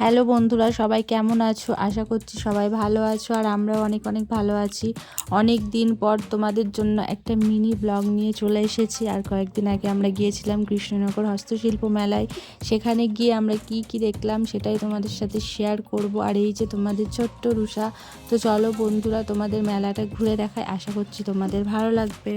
Hello বন্ধুরা, সবাই কেমন আছো? আশা করছি সবাই ভালো আছো আর আমরাও অনেক অনেক ভালো আছি। অনেক দিন পর তোমাদের জন্য একটা মিনি ব্লগ নিয়ে চলে এসেছি। আর কয়েকদিন আগে আমরা গিয়েছিলাম কৃষ্ণনগর হস্তশিল্প মেলায়। সেখানে গিয়ে আমরা কি কি দেখলাম সেটাই তোমাদের সাথে শেয়ার করব। আর এই যে তোমাদের ছোট্ট রুষা, তো চলো বন্ধুরা তোমাদের মেলাটা ঘুরে দেখায়। আশা করছি তোমাদের ভালো লাগবে।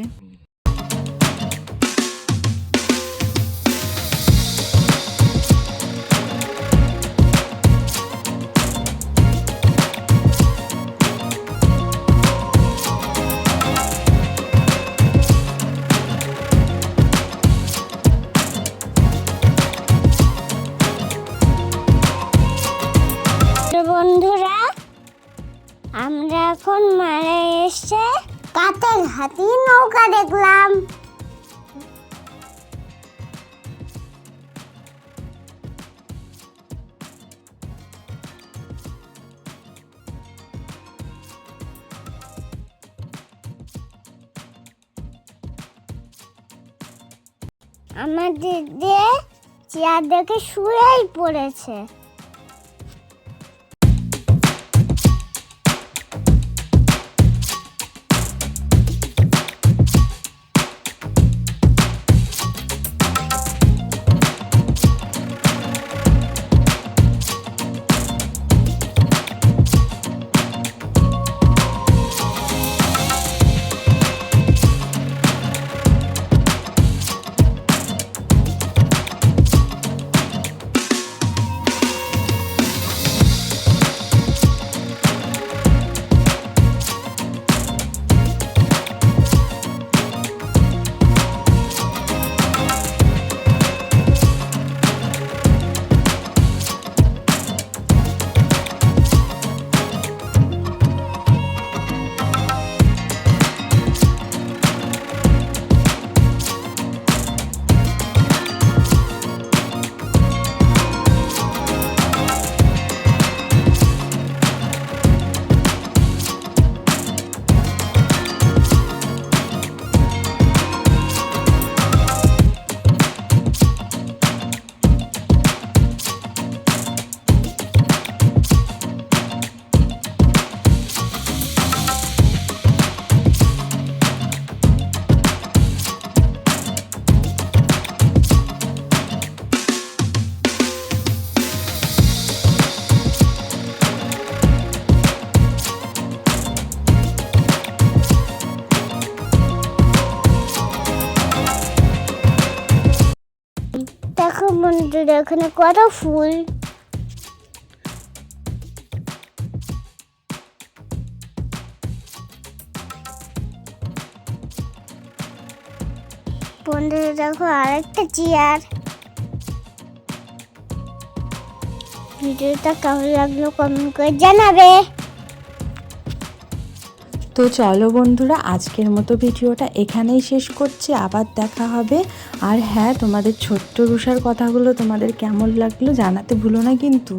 আমরা এখন মারা এসে কাতের হাতি নৌকা দেখলাম। আমাদের দিয়ে চেয়ার দেখে শুয়েই পড়েছে। দেখো বন্ধুরা এখানে কত ফুল। বন্ধুরা দেখো আরেকটা চেয়ার। ভিডিওটা কেমন লাগল কমেন্ট করে জানাবে। তো চলো বন্ধুরা, আজকের মতো ভিডিওটা এখানেই শেষ করছি। আবার দেখা হবে। আর হ্যাঁ তোমাদের ছোট্ট রুষার কথাগুলো তোমাদের কেমন লাগল জানাতে ভুলো না কিন্তু।